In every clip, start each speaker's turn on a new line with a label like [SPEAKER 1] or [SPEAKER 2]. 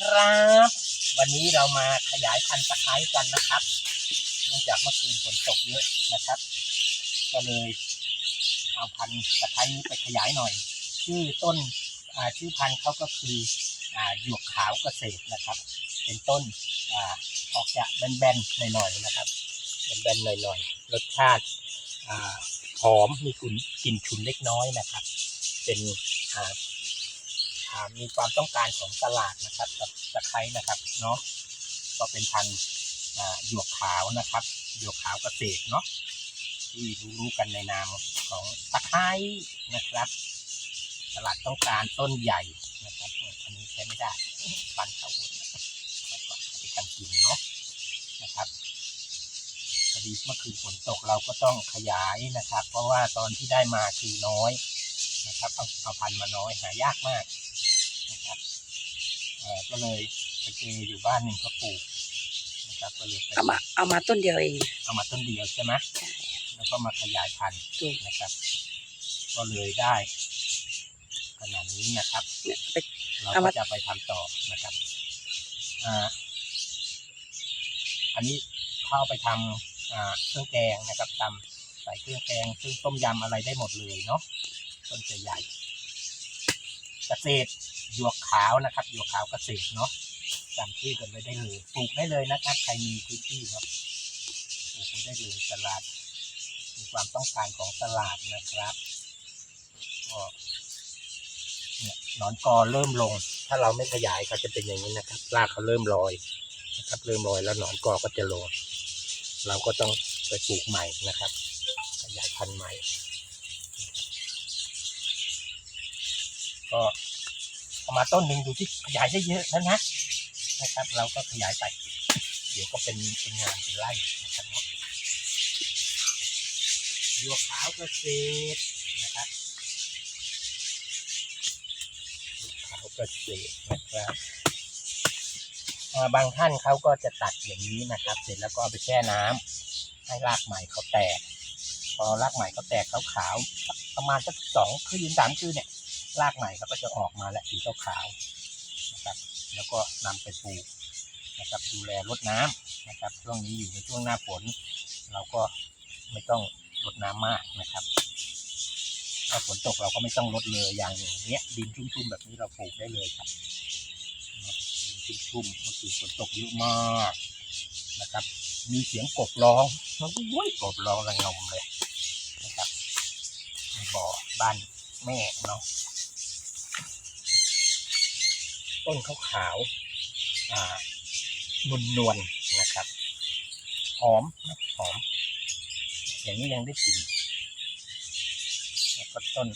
[SPEAKER 1] ครับ วันนี้เรามาขยายพันธุ์ตะไคร้กันนะครับ เนื่องจากเมื่อคืนฝนตกเยอะนะครับ ก็เลยเอาพันธุ์ตะไคร้นี้ไปขยายหน่อย ชื่อต้นชื่อพันธุ์เขาก็คืออหยวกขาวเกษตรนะครับ เป็นต้นอออกจากแบนๆหน่อยๆนะครับแบนๆหน่อยๆรสชาติหอมมีกลิ่นกลิ่นฉุนเล็กน้อยนะครับ เป็น มีความต้องการของตลาดนะครับกับตะไคร้นะครับเนาะก็เป็นพันธุ์หยวกขาวนะครับหยวกขาวเกษตรเนาะที่รู้กันในนามของตะไคร้นะครับ ตลาดต้องการต้นใหญ่นะครับอันนี้ใช้ไม่ได้ปันเขาวนนะครับมาก่อนเอาไปทำกินเนาะนะครับพอดีเมื่อคืนฝนตกเราก็ต้องขยายนะครับ เพราะว่าตอนที่ได้มาคือน้อยนะครับเอาเอาพันธุ์มาน้อยหายากมาก ก็เลยไปเจออยู่บ้านหนึ่งก็ปลูกนะครับก็เลยไป
[SPEAKER 2] เอามาเอามาต้นเดียวเอง
[SPEAKER 1] เอามาต้นเดียวใช่ไหมแล้วก็มาขยายพันธุ์
[SPEAKER 2] ถูก
[SPEAKER 1] นะครับ ก็เลยได้ขนาดนี้นะครับ
[SPEAKER 2] เนี่ยไป
[SPEAKER 1] เรา
[SPEAKER 2] เอา
[SPEAKER 1] ก็
[SPEAKER 2] มา
[SPEAKER 1] จะไปทำต่อนะครับอ่าอันนี้เข้าไปทำอ่าเครื่องแกงนะครับทำใส่เครื่องแกงซึ่งต้มยำอะไรได้หมดเลยเนาะต้นจะใหญ่ เกษตรหยวกขาวนะครับหยวกขาวเกษตรเนาะจำชื่อกันไว้ได้เลยปลูกได้เลยนะครับ ใครมีพื้นที่เนาะปลูกไได้เลยตลาด มีความต้องการของตลาดนะครับก็เนี่ยหนอนกอเริ่มลง ถ้าเราไม่ขยายเขาจะเป็นอย่างนี้นะครับรากเขาเริ่มลอยนะครับ เริ่มลอยแล้วหนอนกอก็จะลง เราก็ต้องไปปลูกใหม่นะครับ ขยายพันธุ์ใหม่ ก็เอามาต้นหนึ่งดูที่ขยายได้เยอะแล้วนะนะครับ เราก็ขยายไป เดี๋ยวก็เป็นเป็นงานเป็นไร่นะครับเนาะหยวกขาวเกษตรนะครับหยวกขาวเกษตรนะครับบางท่านเขาก็จะตัดอย่างนี้นะครับ เสร็จแล้วก็เอาไปแช่น้ำให้รากใหม่เขาแตก พอรากใหม่เขาแตกขาวๆประมาณสักสองคืนสามคืนเนี่ย รากใหม่เขาก็จะออกมาและสีขาวๆนะครับ แล้วก็นำไปปลูกนะครับ ดูแลรดน้ำนะครับ ช่วงนี้อยู่ในช่วงหน้าฝน เราก็ไม่ต้องรดน้ำมากนะครับถ้าฝนตกเราก็ไม่ต้องรดเลยอย่างเงี้ย ดินชุ่มๆแบบนี้เราปลูกได้เลยครับดินชุ่มๆเมื่อคืนฝนตกเยอะมากนะครับ มีเสียงกบร้องโอ้ยกบร้องระงมเลยนะครับบ่อบ้านแม่เนาะ ต้นขาวขาวๆอ่านุนนวลๆนะครับ หอมนะหอม อย่างนี้ยังได้กลิ่นแล้วก็ต้น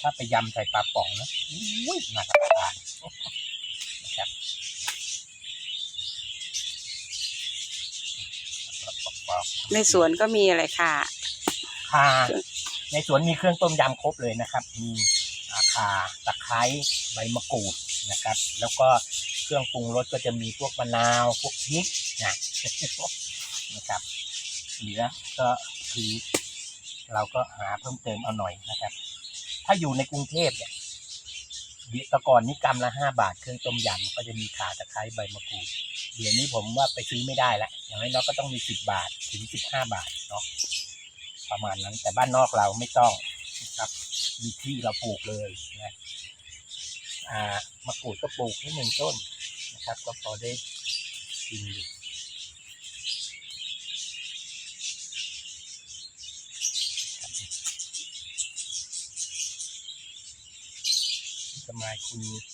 [SPEAKER 1] ถ้าไปยำใส่ปลาป่องนะอุ้ยน่ารับประทานนะครับแล้วก็ปอก
[SPEAKER 2] ในสวนก็มีอะไรค่ะ
[SPEAKER 1] ๆข่าในสวนมีเครื่องต้มยำครบเลยนะครับ มีอ่าข่าตะไคร้ใบมะกรูด นะครับ แล้วก็เครื่องปรุงรสก็จะมีพวกมะนาวพวกพริกนะนะครับเหลือก็คือเราก็หาเพิ่มเติมเอาหน่อยนะครับ ถ้าอยู่ในกรุงเทพเนี่ยต่ก่อนนี้กรัมละห้าบาทเครื่องต้มยำก็จะมีข่าตะไคร้ใบมะกรูดเดี๋ยวนี้ผมว่าไปซื้อไม่ได้ละอย่างน้อยๆก็ต้องมีสิบบาทถึงสิบห้าบาทเนาะประมาณนั้นแต่บ้านนอกเราไม่ต้องนะครับ มีที่เราปลูกเลยนะ มะกรูดก็ปลูกที่หนึ่งต้นนะครับ ก็พอได้กินอยู่สมัยคุณ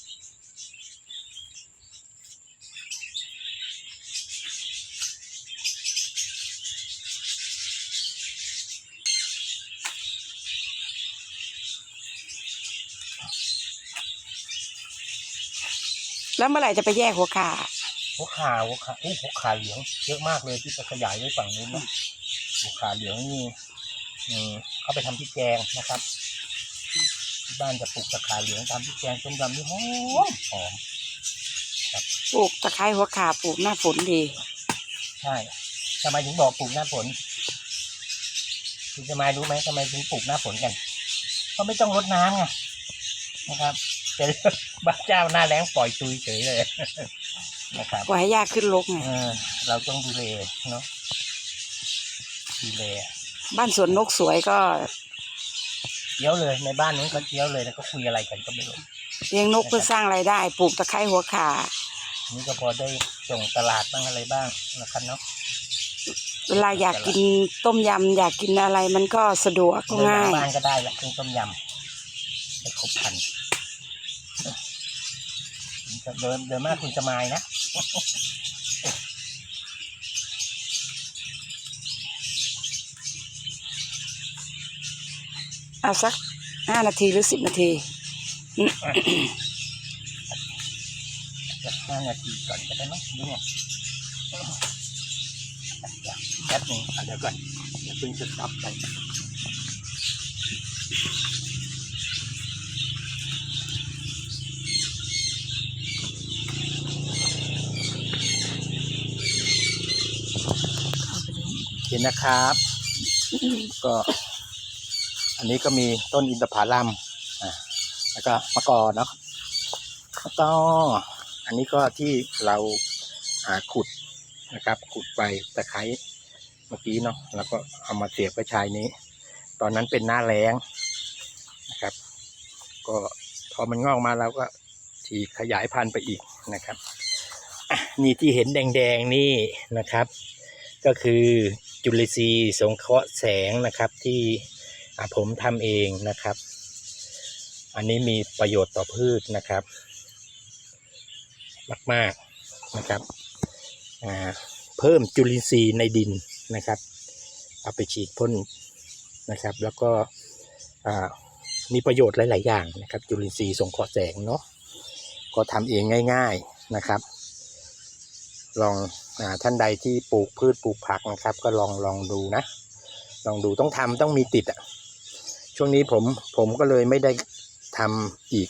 [SPEAKER 2] แล้วเมื่อไหร่จะไปแยกหัวขา
[SPEAKER 1] หัวขาหัวขาอู้หัวขาเหลืองเยอะมากเลยที่จะขยายไว้ฝั่งนู้นนะหัวขาเหลืองนี่อืมเขาไปทำพริกแกงนะครับที่บ้านจะปลูกตะขาเหลืองทำพริกแกงต้มยำนี่หอมหอม
[SPEAKER 2] ปลูกตะไคร้หัวขาปลูกหน้าฝนดี
[SPEAKER 1] ใช่ทำไมถึงบอกปลูกหน้าฝนคุณจะมารู้ไหมทำไมถึงปลูกหน้าฝนกันเพราะไม่ต้องรดน้ำไงนะครับ เป็นบ้าเจ้าหน้าแรงปล่อยตุยเฉยเลยนะครับ
[SPEAKER 2] ปล่อยให้ยากขึ้นลกไง
[SPEAKER 1] เออเราต้องดูแลเนาะดูแล
[SPEAKER 2] บ้านสวนนกสวยก็
[SPEAKER 1] เกี้ยวเลยในบ้านนู้นก็เกี้ยวเลยแล้วก็คุยอะไรกันก็ไม่รู้
[SPEAKER 2] เลี้ยงนกเพื่อสร้างรายได้ปลูกตะไคร้หัวข่า
[SPEAKER 1] นี่ก็พอได้ส่งตลาดบ้างอะไรบ้างนะครับเนาะ
[SPEAKER 2] เวลาอยากกินต้มยำอยากกินอะไรมันก็สะดวกก็
[SPEAKER 1] เดินห
[SPEAKER 2] ง่า
[SPEAKER 1] น้ายบ้านก็ได้ละเครื่องต้มยำได้ครบพัน เดินเดินมากคุณสมายนะ
[SPEAKER 2] เอาสักห้านาทีหรือสิบนาที
[SPEAKER 1] สักห้านาทีก่อนก็ได้ไหมหรือไงแป๊บหนึงอะเดี๋ยวก่อนเดี๋ยวเพิ่งจะกลับไป เห็นนะครับ ก็ อันนี้ก็มีต้นอินทผลัมอะแล้วก็มะกอเนาะแล้วก็อันนี้ก็ที่เราอ่าขุดนะครับ ขุดไปตะไคร้เมื่อกี้เนาะแล้วก็เอามาเสียบไว้ชายนี้ ตอนนั้นเป็นหน้าแล้งนะครับ ก็พอมันงอกมาเราก็ฉีกขยายพันธุ์ไปอีกนะครับอะนี่ที่เห็นแดงๆนี่นะครับ ก็คือ จุลินทรีย์สงเคราะห์แสงนะครับที่ผมทำเองนะครับ อันนี้มีประโยชน์ต่อพืชนะครับ มากๆนะครับเพิ่มจุลินทรีย์ในดินนะครับ เอาไปฉีดพ่นนะครับ แล้วก็มีประโยชน์หลาย ๆ อย่างนะครับ จุลินทรีย์สงเคราะห์แสงเนาะก็ทำเองง่าย ๆนะครับ ลอง ท่านใดที่ปลูกพืชปลูกผักนะครับ ก็ลองลองดูนะ ลองดูต้องทำต้องมีติดอะช่วงนี้ผมผมก็เลยไม่ได้ทำอีก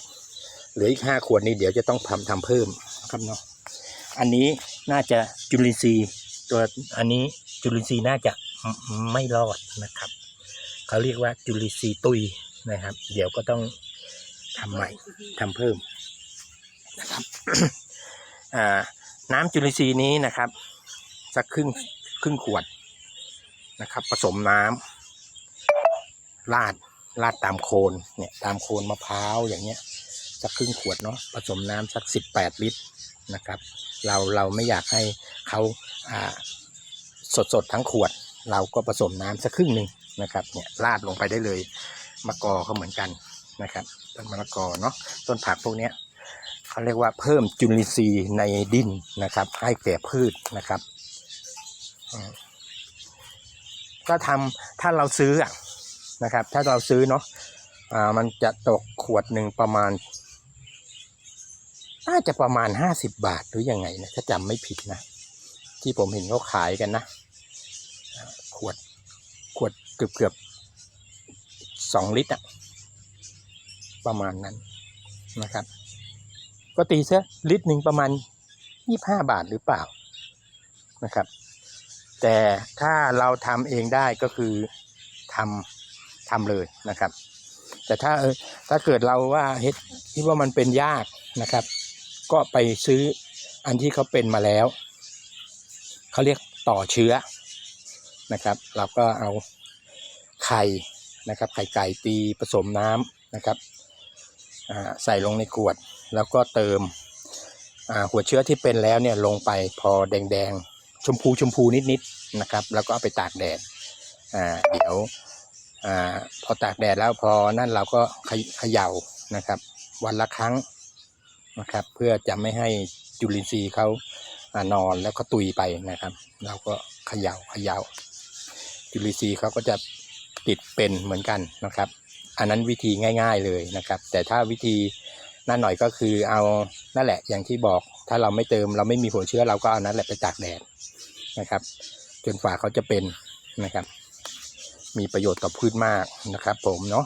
[SPEAKER 1] เหลืออีกห้าขวดนี้เดี๋ยวจะต้องทำทำเพิ่มครับเนาะอันนี้น่าจะจุลินทรีย์ตัวอันนี้จุลินทรีย์น่าจะไม่ไม่รอดนะครับเขาเรียกว่าจุลินทรีย์ตุยนะครับ เดี๋ยวก็ต้องทำใหม่ทำเพิ่มนะครับอ่า น้ำจุลินทรีย์นี้นะครับ สักครึ่งครึ่งขวดนะครับ ผสมน้ำราดราดตามโคนเนี่ยตามโคนมะพร้าวอย่างเงี้ยสักครึ่งขวดเนาะผสมน้ำสักสิบแปดลิตรนะครับ เราเราไม่อยากให้เขาอ่าสดสดทั้งขวด เราก็ผสมน้ำสักครึ่งหนึ่งนะครับเนี่ยราดลงไปได้เลยมะกอก็เหมือนกันนะครับต้นมะละกอเนาะต้นผักพวกเนี้ย เขาเรียกว่าเพิ่มจุลินทรีย์ในดินนะครับ ให้แก่พืชนะครับ ก็ทำถ้าเราซื้อนะครับ ถ้าเราซื้อเนาะอ่ามันจะตกขวดหนึ่งประมาณน่าจะประมาณห้าสิบบาทหรือยังไงนะถ้าจำไม่ผิดนะ ที่ผมเห็นเขาขายกันนะขวดขวดเกือบเกือบสองลิตรอะประมาณนั้นนะครับ ก็ตีซะลิตรหนึ่งประมาณยี่ห้าบาทหรือเปล่านะครับ แต่ถ้าเราทำเองได้ก็คือทำทำเลยนะครับ แต่ถ้าเออถ้าเกิดเราว่าเฮ็ดคิดว่ามันเป็นยากนะครับ ก็ไปซื้ออันที่เขาเป็นมาแล้วเขาเรียกต่อเชื้อนะครับ เราก็เอาไข่นะครับ ไข่ไก่ตีผสมน้ำนะครับใส่ลงในขวด แล้วก็เติมหัวเชื้อที่เป็นแล้วเนี่ยลงไปพอแดงๆ ชมพูชมพูนิดๆนะครับ แล้วก็เอาไปตากแดดเดี๋ยวอพอตากแดดแล้วพอนั่นเราก็เขย่านะครับ วันละครั้งนะครับ เพื่อจะไม่ให้จุลินทรีย์เขาอานอนแล้วก็ตุยไปนะครับ เราก็เขย่าเขย่าจุลินทรีย์เขาก็จะติดเป็นเหมือนกันนะครับ อันนั้นวิธีง่าย ๆเลยนะครับ แต่ถ้าวิธี นั่นหน่อยก็คือเอานั่นแหละอย่างที่บอกถ้าเราไม่เติมเราไม่มีหัวเชื้อเราก็เอานั้นแหละไปตากแดดนะครับ จนฝาเขาจะเป็นนะครับ มีประโยชน์ต่อพืชมากนะครับ ผมเนาะ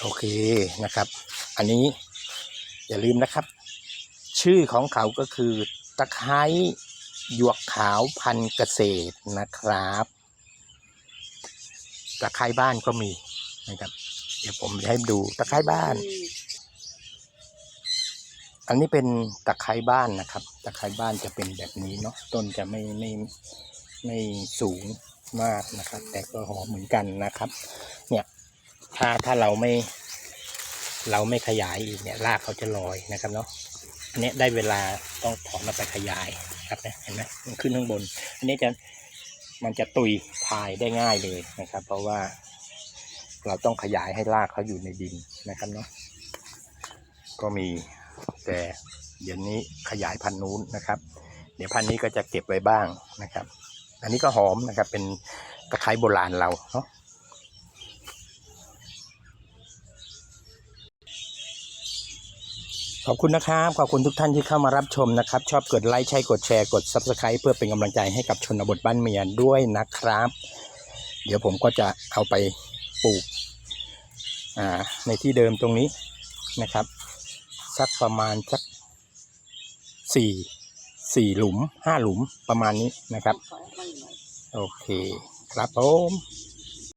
[SPEAKER 1] โอเคนะครับ อันนี้อย่าลืมนะครับ ชื่อของเขาก็คือตะไคร้หยวกขาวพันเกษตรนะครับตะไคร้บ้านก็มีนะครับ เดี๋ยวผมจะให้ดูตะไคร้บ้าน อันนี้เป็นตะไคร้บ้านนะครับ ตะไคร้บ้านจะเป็นแบบนี้เนาะ ต้นจะไม่ไม่ไม่สูงมากนะครับ แต่ก็หอมเหมือนกันนะครับ เนี่ย ถ้าถ้าเราไม่ เราไม่ขยายอีกเนี่ย รากเขาจะลอยนะครับเนาะ อันเนี้ยได้เวลาต้องถอนมาไปขยายครับเนี่ยเห็นไหมมันขึ้นข้างบน อันนี้จะมันจะตุยพายได้ง่ายเลยนะครับ เพราะว่า เราต้องขยายให้รากเขาอยู่ในดินนะครับเนาะก็มีแต่เดี๋ยวนี้ขยายพันธุ์นู้นนะครับ เดี๋ยวพันธุ์นี้ก็จะเก็บไว้บ้างนะครับ อันนี้ก็หอมนะครับเป็นตะไคร้โบราณเราเนาะขอบคุณนะครับ ขอบคุณทุกท่านที่เข้ามารับชมนะครับ ชอบกดไลค์ใช่กดแชร์กด Subscribe เพื่อเป็นกำลังใจให้กับชนบทบ้านเมียนด้วยนะครับ เดี๋ยวผมก็จะเอาไป ปลูกในที่เดิมตรงนี้นะครับ สักประมาณสักสี่สี่หลุมห้าหลุมประมาณนี้นะครับ โอเคครับผม